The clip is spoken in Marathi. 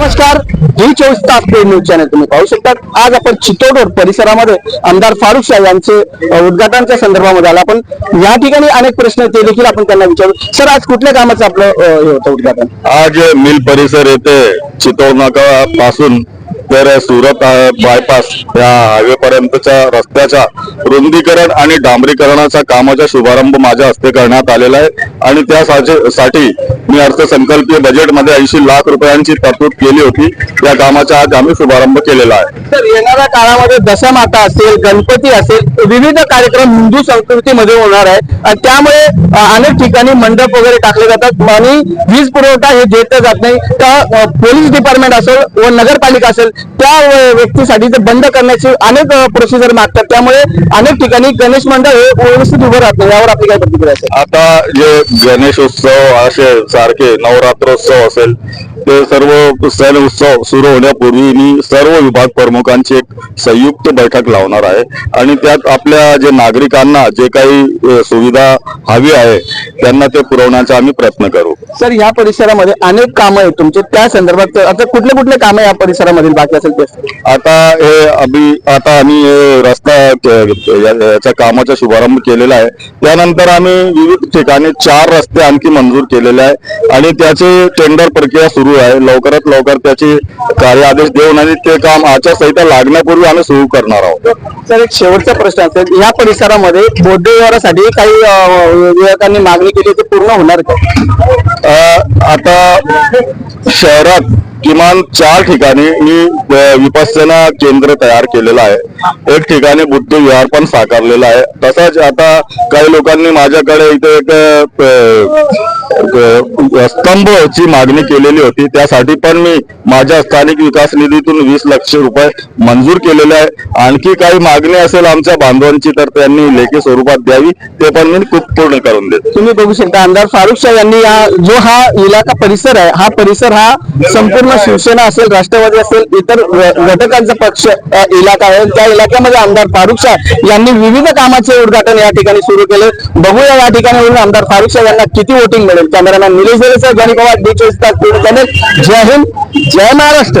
नमस्कार. जी चोवीस तास पेड न्यूज चॅनल तुम्ही पाहू शकता आज आपण चितोड रोड परिसरामध्ये आमदार फारुख शाह यांचे उद्घाटनच्या उद्घाटनाच्या संदर्भामध्ये आला. आपण या ठिकाणी अनेक प्रश्न ते देखील आपण त्यांना विचारू. सर आज कुठल्या कामाचं आपलं अ, हे होतं उद्घाटन? आज मिल परिसर येथे चितोड नाका पासून तर सुरत बायपास या हायवे पर्यंतच्या रस्त्याच्या रुंदीकरण आणि डांबरीकरणाच्या कामाचा शुभारंभ माझ्या हस्ते करण्यात आलेला आहे. आणि त्यासाठी साठी मी अर्थसंकल्पीय बजेटमध्ये ऐंशी लाख रुपयांची तरतूद केली होती. या कामाचा आज आम्ही शुभारंभ केलेला आहे. तर येणाऱ्या काळामध्ये दशमाता असेल गणपती असेल विविध कार्यक्रम हिंदू संस्कृतीमध्ये होणार आहे. आणि त्यामुळे अनेक ठिकाणी मंडप वगैरे टाकले जातात. आणि वीज पुरवठा हे देत जात नाही. तर पोलीस डिपार्टमेंट असेल व नगरपालिका असेल त्या व्यक्तीसाठी ते बंद करण्याचे अनेक प्रोसिजर मागतात. त्यामुळे अनेक ठिकाणी गणेश मंडळ हे व्यवस्थित उभं राहत नाही. यावर आपली काय प्रतिक्रिया असेल? आता जे गणेशोत्सव असे सारखे नवरात्रोत्सव असेल ते सर्व सण उत्सव सुरू होण्यापूर्वी मी सर्व विभाग प्रमुखांची एक संयुक्त बैठक लावणार आहे. आणि त्यात आपल्या जे नागरिकांना जे काही सुविधा हवी आहे त्यांना ते पुरवण्याचा आम्ही प्रयत्न करू. सर या परिसरामध्ये अनेक कामं आहेत तुमचे. त्या संदर्भात आता कुठले कुठले कामं या परिसरामधील बाकी असेल ते? आता हे अभि आता आम्ही हे रस्ता याच्या कामाचा शुभारंभ केलेला आहे. त्यानंतर आम्ही विविध ठिकाणी चार रस्ते आणखी मंजूर केलेले आहे. आणि त्याची टेंडर प्रक्रिया सुरू आहे. लवकरात लवकर त्याची कार्यादेश देऊन आणि ते काम आचारसंहिता लागण्यापूर्वी आम्ही सुरू करणार आहोत. सर एक शेवटचा प्रश्न असेल या परिसरामध्ये बौद्ध विहारासाठी काही अ, विवेकांनी मागणी केली ते पूर्ण होणार का? आता शहरात किमान चार ठिकाणी मी अ, विपස්සना केंद्र तयार केलेलं आहे. एक ठिकाणी बुद्ध विहार पण साकारलेलं आहे. तसंच आता काही लोकांनी माझ्याकडे इथे एक स्तंभची मागणी केलेली होती. त्यासाठी पण मी माझ्या स्थानिक विकास निधीतून वीस लक्ष रुपये मंजूर केलेले आहे. आणखी काही मागणी असेल आमच्या बांधवांची तर त्यांनी लेखी स्वरूपात द्यावी. ते पण मी खूप पूर्ण करून देतो. तुम्ही बघू शकता आमदार फारुख शाह यांनी या जो हा इलाका परिसर आहे हा परिसर हा संपूर्ण शिवसेना असेल राष्ट्रवादी असेल इतर घटकांचा पक्ष इलाका आहे. त्या इलाक्यामध्ये आमदार फारुख शाह यांनी विविध कामाचे उद्घाटन या ठिकाणी सुरू केले. बघूया या ठिकाणी आमदार फारुख शाह यांना किती वोटिंग मिळेल. कॅमेरामॅन निलेश देवेसह गणित पवार डी चोवीस तास चॅनल. जय हिंद जय महाराष्ट्र.